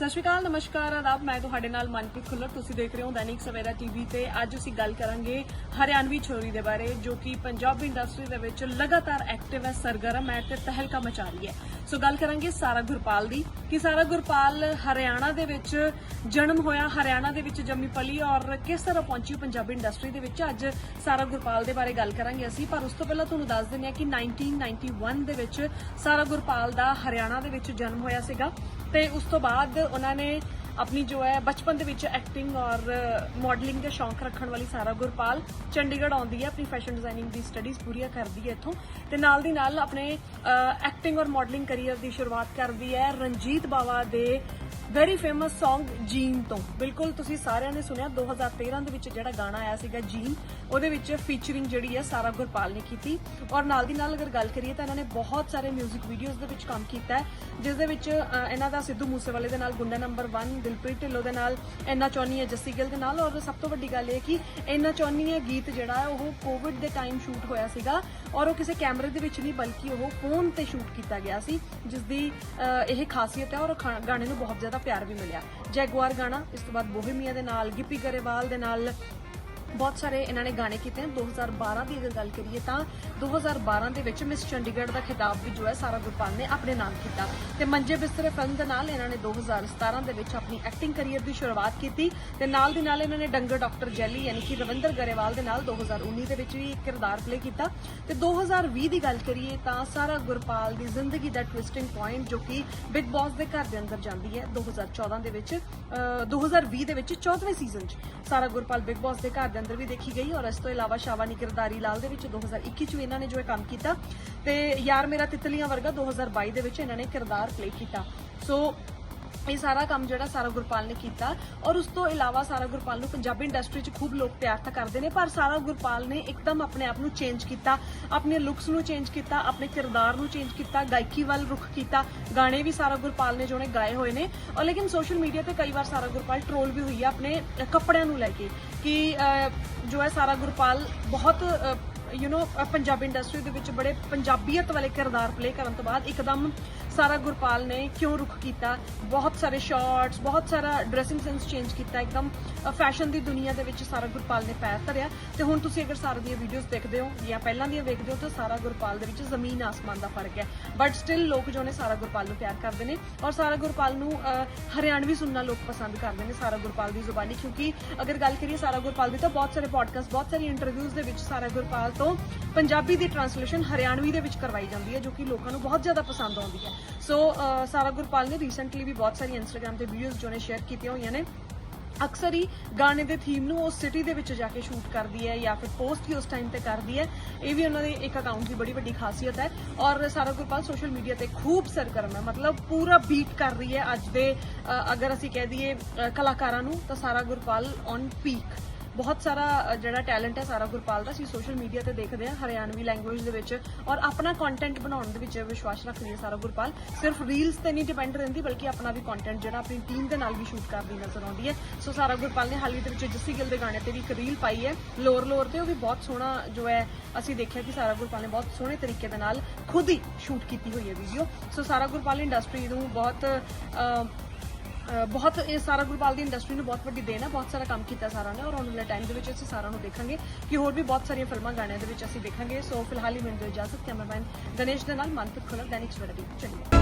ਸਤਿ ਸ਼੍ਰੀ ਅਕਾਲ, ਨਮਸਕਾਰ, ਆਦਾਬ। ਮੈਂ ਤੁਹਾਡੇ ਨਾਲ ਮਨਪ੍ਰੀਤ ਖੁੱਲਰ। ਤੁਸੀਂ ਦੇਖ ਰਹੇ ਹੋ ਦੈਨਿਕ ਸਵੇਰਾ ਟੀਵੀ ਤੇ ਅੱਜ ਅਸੀਂ ਗੱਲ ਕਰਾਂਗੇ ਹਰਿਆਣਵੀ ਛੋਰੀ ਦੇ ਬਾਰੇ, ਜੋ ਕਿ ਪੰਜਾਬੀ ਇੰਡਸਟਰੀ ਦੇ ਵਿੱਚ ਲਗਾਤਾਰ ਐਕਟਿਵ ਹੈ, ਸਰਗਰਮ ਹੈ ਤੇ ਤਹਿਲਕਾ ਮਚਾ ਰਹੀ ਹੈ। ਸੋ ਗੱਲ ਕਰਾਂਗੇ ਸਾਰਾ ਗੁਰਪਾਲ ਦੀ, ਕਿ ਸਾਰਾ ਗੁਰਪਾਲ ਹਰਿਆਣਾ ਦੇ ਵਿੱਚ ਜਨਮ ਹੋਇਆ, ਹਰਿਆਣਾ ਦੇ ਵਿੱਚ ਜੰਮੀ ਪਲੀ ਔਰ ਕਿਸ ਤਰ੍ਹਾਂ ਪਹੁੰਚੀ ਪੰਜਾਬੀ ਇੰਡਸਟਰੀ ਦੇ ਵਿੱਚ, ਅੱਜ ਸਾਰਾ ਗੁਰਪਾਲ ਦੇ ਬਾਰੇ ਗੱਲ ਕਰਾਂਗੇ ਅਸੀਂ। ਪਰ ਉਸ ਤੋਂ ਪਹਿਲਾਂ ਤੁਹਾਨੂੰ ਦੱਸ ਦਿੰਦੇ ਹਾਂ ਕਿ 1991 ਦੇ ਵਿੱਚ ਸਾਰਾ ਗੁਰਪਾਲ ਦਾ ਹਰਿਆਣਾ ਦੇ ਵਿੱਚ ਜਨਮ ਹੋਇਆ ਸੀਗਾ। ਤੇ ਉਸ ਤੋਂ ਬਾਅਦ ਉਹਨਾਂ ਨੇ ਆਪਣੀ ਜੋ ਹੈ ਬਚਪਨ ਦੇ ਵਿੱਚ ਐਕਟਿੰਗ ਔਰ ਮਾਡਲਿੰਗ ਦਾ ਸ਼ੌਂਕ ਰੱਖਣ ਵਾਲੀ ਸਾਰਾ ਗੁਰਪਾਲ ਚੰਡੀਗੜ੍ਹ ਆਉਂਦੀ ਹੈ, ਆਪਣੀ ਫੈਸ਼ਨ ਡਿਜ਼ਾਈਨਿੰਗ ਦੀ ਸਟੱਡੀਜ਼ ਪੂਰੀਆਂ ਕਰਦੀ ਹੈ ਇੱਥੋਂ। ਤੇ ਨਾਲ ਦੀ ਨਾਲ ਆਪਣੇ ਐਕਟਿੰਗ ਔਰ ਮਾਡਲਿੰਗ ਕੈਰੀਅਰ ਦੀ ਸ਼ੁਰੂਆਤ ਕਰਦੀ ਹੈ ਰਣਜੀਤ ਬਾਵਾ ਦੇ ਵੈਰੀ ਫੇਮਸ Song ਜੀਨ ਤੋਂ। ਬਿਲਕੁਲ ਤੁਸੀਂ ਸਾਰਿਆਂ ਨੇ ਸੁਣਿਆ 2013 ਦੇ ਵਿੱਚ ਜਿਹੜਾ ਗਾਣਾ ਆਇਆ ਸੀਗਾ ਜੀਨ ਉਹਦੇ ਵਿੱਚ ਫੀਚਰਿੰਗ ਜਿਹੜੀ ਹੈ ਸਾਰਾ ਗੁਰਪਾਲ ਨੇ ਕੀਤੀ। ਔਰ ਨਾਲ ਦੀ ਨਾਲ ਅਗਰ ਗੱਲ ਕਰੀਏ ਤਾਂ ਇਹਨਾਂ ਨੇ ਬਹੁਤ ਸਾਰੇ 뮤직 ਵੀਡੀਓਜ਼ ਦੇ ਵਿੱਚ ਕੰਮ ਕੀਤਾ ਹੈ, ਜਿਸ ਦੇ ਵਿੱਚ ਇਹਨਾਂ ਦਾ ਸਿੱਧੂ ਮੂਸੇਵਾਲੇ ਦੇ ਨਾਲ ਗੁੰਡਾ ਨੰਬਰ 1 ਦਿਲਪ੍ਰੀਤ ਢਿੱਲੋਂ ਦੇ ਨਾਲ, ਇੰਨਾ ਚਾਹੁੰਦੀ ਹੈ ਜੱਸੀ ਗਿੱਲ ਦੇ ਨਾਲ। ਔਰ ਸਭ ਤੋਂ ਵੱਡੀ ਗੱਲ ਇਹ ਕਿ ਇੰਨਾ ਚਾਹੁੰਦੀ ਹੈ ਗੀਤ ਜਿਹੜਾ ਹੈ, ਉਹ ਕੋਵਿਡ ਦੇ ਟਾਈਮ ਸ਼ੂਟ ਹੋਇਆ ਸੀਗਾ। ਔਰ ਉਹ ਕਿਸੇ ਕੈਮਰੇ ਦੇ ਵਿੱਚ ਨਹੀਂ, ਬਲਕਿ ਉਹ ਫੋਨ ਤੇ ਸ਼ੂਟ ਕੀਤਾ ਗਿਆ ਸੀ ਜਿਸ ਦੀ ਇਹ ਖਾਸੀਅਤ ਹੈ ਔਰ ਖਾ- ਗਾਣੇ ਨੂੰ ਬਹੁਤ ਜ਼ਿਆਦਾ ਪਿਆਰ ਵੀ ਮਿਲਿਆ। ਜੈਗੁਆਰ ਗਾਣਾ, ਇਸ ਤੋਂ ਬਾਅਦ ਬੋਹੇਮੀਆ ਦੇ ਨਾਲ, ਗਿੱਪੀ ਗਰੇਵਾਲ ਦੇ ਨਾਲ ਬਹੁਤ ਸਾਰੇ ਇਹਨਾਂ ਨੇ ਗਾਣੇ ਕੀਤੇ ਹਨ। 2012 ਦੀ ਅਗਰ ਗੱਲ ਕਰੀਏ ਤਾਂ 2012 ਦੇ ਵਿੱਚ ਮਿਸ ਚੰਡੀਗੜ੍ਹ ਦਾ ਖਿਤਾਬ ਵੀ ਜੋ ਹੈ ਸਾਰਾ ਗੁਰਪਾਲ ਨੇ ਆਪਣੇ ਨਾਮ ਕੀਤਾ ਤੇ ਮੰਜੇ ਬਿਸਤਰੇ ਫਿਲਮ ਦੇ ਨਾਲ ਇਹਨਾਂ ਨੇ 2017 ਦੇ ਵਿੱਚ ਆਪਣੀ ਐਕਟਿੰਗ ਕੈਰੀਅਰ ਦੀ ਸ਼ੁਰੂਆਤ ਕੀਤੀ ਤੇ ਨਾਲ ਦੀ ਨਾਲ ਇਹਨਾਂ ਨੇ ਡੰਗਰ ਡਾਕਟਰ ਜੈਲੀ ਯਾਨੀ ਕਿ ਰਵਿੰਦਰ ਗਰੇਵਾਲ ਦੇ ਨਾਲ 2019 ਦੇ ਵਿੱਚ ਵੀ ਕਿਰਦਾਰ ਪਲੇ ਕੀਤਾ ਤੇ 2020 ਦੀ ਗੱਲ ਕਰੀਏ ਤਾਂ ਸਾਰਾ ਗੁਰਪਾਲ ਦੀ ਜ਼ਿੰਦਗੀ ਦਾ ਟਵਿਸਟਿੰਗ ਪੁਆਇੰਟ ਜੋ ਕਿ ਬਿਗ ਬੌਸ ਦੇ ਘਰ ਦੇ ਅੰਦਰ ਜਾਂਦੀ ਹੈ। 2014 ਦੇ ਵਿੱਚ, ਅਹ 2020 ਦੇ ਵਿੱਚ 14ਵੇਂ ਸੀਜ਼ਨ 'ਚ ਸਾਰਾ ਗੁਰਪਾਲ ਬਿਗ ਬੌਸ ਦੇ ਘਰ ਦੇ ਅੰਦਰ ਵੀ ਦੇਖੀ ਗਈ ਔਰ ਇਸ ਤੋਂ ਇਲਾਵਾ ਸ਼ਾਵਾਨੀ ਕਿਰਦਾਰੀ ਲਾਲ ਦੇ ਵਿੱਚ 2021 ਚ ਵੀ ਇਹਨਾਂ ਨੇ ਜੋ ਇਹ ਕੰਮ ਕੀਤਾ ਤੇ ਯਾਰ ਮੇਰਾ ਤਿਤਲੀਆਂ ਵਰਗਾ 2022 ਦੇ ਵਿੱਚ ਇਹਨਾਂ ਨੇ ਕਿਰਦਾਰ ਪਲੇ ਕੀਤਾ। ਸੋ ਇਹ ਸਾਰਾ ਕੰਮ ਜਿਹੜਾ ਸਾਰਾ ਗੁਰਪਾਲ ਨੇ ਕੀਤਾ ਔਰ ਉਸ ਤੋਂ ਇਲਾਵਾ ਸਾਰਾ ਗੁਰਪਾਲ ਨੂੰ ਪੰਜਾਬੀ ਇੰਡਸਟਰੀ 'ਚ ਖੂਬ ਲੋਕ ਪਿਆਰ ਤਾਂ ਕਰਦੇ ਨੇ, ਪਰ ਸਾਰਾ ਗੁਰਪਾਲ ਨੇ ਇੱਕਦਮ ਆਪਣੇ ਆਪ ਨੂੰ ਚੇਂਜ ਕੀਤਾ ਆਪਣੇ ਲੁੱਕਸ ਨੂੰ ਚੇਂਜ ਕੀਤਾ, ਆਪਣੇ ਕਿਰਦਾਰ ਨੂੰ ਚੇਂਜ ਕੀਤਾ, ਗਾਇਕੀ ਵੱਲ ਰੁਖ ਕੀਤਾ, ਗਾਣੇ ਵੀ ਸਾਰਾ ਗੁਰਪਾਲ ਨੇ ਜੋ ਨੇ ਗਾਏ ਹੋਏ ਨੇ ਔਰ ਲੇਕਿਨ ਸੋਸ਼ਲ ਮੀਡੀਆ ਤੇ ਕਈ ਵਾਰ ਸਾਰਾ ਗੁਰਪਾਲ ਟ੍ਰੋਲ ਵੀ ਹੋਈ ਹੈ ਆਪਣੇ ਕੱਪੜਿਆਂ ਨੂੰ ਲੈ ਕੇ ਕਿ ਜੋ ਹੈ ਸਾਰਾ ਗੁਰਪਾਲ ਬਹੁਤ ਯੂ نو ਪੰਜਾਬੀ ਇੰਡਸਟਰੀ ਦੇ ਵਿੱਚ ਬੜੇ ਪੰਜਾਬੀਅਤ ਵਾਲੇ ਕਿਰਦਾਰ ਪਲੇ ਕਰਨ ਤੋਂ ਬਾਅਦ ਇੱਕਦਮ ਸਾਰਾ ਗੁਰਪਾਲ ਨੇ ਕਿਉਂ ਰੁਖ ਕੀਤਾ? ਬਹੁਤ ਸਾਰੇ ਸ਼ਾਰਟਸ ਬਹੁਤ ਸਾਰਾ ਡਰੈਸਿੰਗ ਸੈਂਸ ਚੇਂਜ ਕੀਤਾ, ਇੱਕਦਮ ਫੈਸ਼ਨ ਦੀ ਦੁਨੀਆ ਦੇ ਵਿੱਚ ਸਾਰਾ ਗੁਰਪਾਲ ਨੇ ਪੈਰ ਧਰਿਆ। ਤੇ ਹੁਣ ਤੁਸੀਂ ਅਗਰ ਸਾਰਾ ਦੀਆਂ ਵੀਡੀਓਜ਼ ਦੇਖਦੇ ਹੋ ਜਾਂ ਪਹਿਲਾਂ ਦੀਆਂ ਵੇਖਦੇ ਹੋ ਤਾਂ ਸਾਰਾ ਗੁਰਪਾਲ ਦੇ ਵਿੱਚ ਜ਼ਮੀਨ ਆਸਮਾਨ ਦਾ ਫ਼ਰਕ ਹੈ। ਬਟ ਸਟਿਲ ਲੋਕ ਜੋ ਨੇ ਸਾਰਾ ਗੁਰਪਾਲ ਨੂੰ ਪਿਆਰ ਕਰਦੇ ਨੇ ਔਰ ਸਾਰਾ ਗੁਰਪਾਲ ਨੂੰ ਹਰਿਆਣਵੀ ਸੁਣਨਾ ਲੋਕ ਪਸੰਦ ਕਰਦੇ ਨੇ ਸਾਰਾ ਗੁਰਪਾਲ ਦੀ ਜ਼ੁਬਾਨੀ। ਕਿਉਂਕਿ ਅਗਰ ਗੱਲ ਕਰੀਏ ਸਾਰਾ ਗੁਰਪਾਲ ਦੀ ਤਾਂ ਬਹੁਤ ਸਾਰੇ ਪੋਡਕਾਸਟ ਬਹੁਤ ਸਾਰੀ ਇੰਟਰਵਿਊਜ਼ ਦੇ ਵਿੱਚ ਸਾਰਾ ਗੁਰਪਾਲ ਤੋਂ ਪੰਜਾਬੀ ਦੀ ਟਰਾਂਸਲੇਸ਼ਨ ਹਰਿਆਣਵੀ ਦੇ ਵਿੱਚ ਕਰਵਾਈ ਜਾਂਦੀ ਹੈ, ਜੋ ਕਿ ਲੋਕਾਂ ਨੂੰ ਬਹੁਤ ਜ਼ਿਆਦਾ ਪਸੰਦ ਆਉਂਦੀ ਹੈ। ਸੋ ਸਾਰਾ ਗੁਰਪਾਲ ਨੇ ਰੀਸੈਂਟਲੀ ਵੀ ਬਹੁਤ ਸਾਰੀ ਇੰਸਟਾਗ੍ਰam ਤੇ ਵੀਡੀਓਜ਼ ਜੋ ਨੇ ਸ਼ੇਅਰ ਕੀਤੀਆਂ ਹੋਈਆਂ ਨੇ। ਅਕਸਰ ਹੀ ਗਾਣੇ ਦੇ ਥੀਮ ਨੂੰ ਉਸ ਸਿਟੀ ਦੇ ਵਿੱਚ ਜਾ ਕੇ ਸ਼ੂਟ ਕਰਦੀ ਹੈ ਜਾਂ ਫਿਰ ਪੋਸਟ ਹੀ ਉਸ ਟਾਈਮ ਤੇ ਕਰਦੀ ਹੈ। ਇਹ ਵੀ ਉਹਨਾਂ ਦੇ ਇੱਕ ਅਕਾਊਂਟ ਦੀ ਬੜੀ ਵੱਡੀ ਖਾਸੀਅਤ ਹੈ। ਔਰ ਸਾਰਾ ਗੁਰਪਾਲ ਸੋਸ਼ਲ ਮੀਡੀਆ ਤੇ ਖੂਬ ਸਰਗਰਮ ਹੈ। ਮਤਲਬ ਪੂਰਾ ਬੀਟ ਕਰ ਰਹੀ ਹੈ ਅੱਜ ਦੇ ਅਗਰ ਅਸੀਂ ਕਹਿ ਦਈਏ ਕਲਾਕਾਰਾਂ ਨੂੰ, ਤਾਂ ਸਾਰਾ ਗੁਰਪਾਲ ਔਨ ਪੀਕ ਬਹੁਤ ਸਾਰਾ ਜਿਹੜਾ ਟੈਲੈਂਟ ਹੈ ਸਾਰਾ ਗੁਰਪਾਲ ਦਾ ਅਸੀਂ ਸੋਸ਼ਲ ਮੀਡੀਆ ਤੇ ਦੇਖਦੇ ਹਾਂ, ਹਰਿਆਣਵੀ ਲੈਂਗੁਏਜ ਦੇ ਵਿੱਚ। ਔਰ ਆਪਣਾ ਕੰਟੈਂਟ ਬਣਾਉਣ ਦੇ ਵਿੱਚ ਵਿਸ਼ਵਾਸ ਰੱਖਦੀ ਹੈ ਸਾਰਾ ਗੁਰਪਾਲ। ਸਿਰਫ ਰੀਲਸ ਤੇ ਨਹੀਂ ਡਿਪੈਂਡ ਰਹਿੰਦੀ, ਬਲਕਿ ਆਪਣਾ ਵੀ ਕੰਟੈਂਟ ਜਿਹੜਾ ਆਪਣੀ ਟੀਮ ਦੇ ਨਾਲ ਵੀ ਸ਼ੂਟ ਕਰਦੀ ਨਜ਼ਰ ਆਉਂਦੀ ਹੈ। ਸੋ ਸਾਰਾ ਗੁਰਪਾਲ ਨੇ ਹਾਲ ਹੀ ਦੇ ਵਿੱਚ ਜੱਸੀ ਗਿੱਲ ਦੇ ਗਾਣੇ ਤੇ ਵੀ ਇੱਕ ਰੀਲ ਪਾਈ ਹੈ ਲੋਰ ਲੋਰ ਤੇ। ਉਹ ਵੀ ਬਹੁਤ ਸੋਹਣਾ ਜੋ ਹੈ, ਅਸੀਂ ਦੇਖਿਆ ਕਿ ਸਾਰਾ ਗੁਰਪਾਲ ਨੇ ਬਹੁਤ ਸੋਹਣੇ ਤਰੀਕੇ ਦੇ ਨਾਲ ਖੁਦ ਹੀ ਸ਼ੂਟ ਕੀਤੀ ਹੋਈ ਹੈ ਵੀਡੀਓ ਸੋ ਸਾਰਾ ਗੁਰਪਾਲ ਇੰਡਸਟਰੀ ਨੂੰ ਬਹੁਤ ਬਹੁਤ ਇਹ ਸਾਰਾ ਗੁਰਪਾਲ ਦੀ ਇੰਡਸਟਰੀ ਨੂੰ ਬਹੁਤ ਵੱਡੀ ਦੇਣ ਹੈ, ਬਹੁਤ ਸਾਰਾ ਕੰਮ ਕੀਤਾ ਸਾਰਾ ਨੇ ਔਰ ਆਉਣ ਵਾਲੇ ਟਾਈਮ ਦੇ ਵਿੱਚ ਅਸੀਂ ਸਾਰਾ ਨੂੰ ਦੇਖਾਂਗੇ ਕਿ ਹੋਰ ਵੀ ਬਹੁਤ ਸਾਰੀਆਂ ਫਿਲਮਾਂ ਗਾਣਿਆਂ ਦੇ ਵਿੱਚ ਅਸੀਂ ਦੇਖਾਂਗੇ। ਸੋ ਫਿਲਹਾਲ ਹੀ ਮੈਨੂੰ ਦਿਓ ਇਜਾਜ਼ਤ ਕੈਮਰਾਮੈਨ ਗਣੇਸ਼ ਦੇ ਨਾਲ, ਮਨਪ੍ਰੀਤ ਖੁੱਲਰ, ਦੈਨਿਕ ਸਵੇਰਾ ਦੀ ਚੰਡੀਗੜ੍ਹ।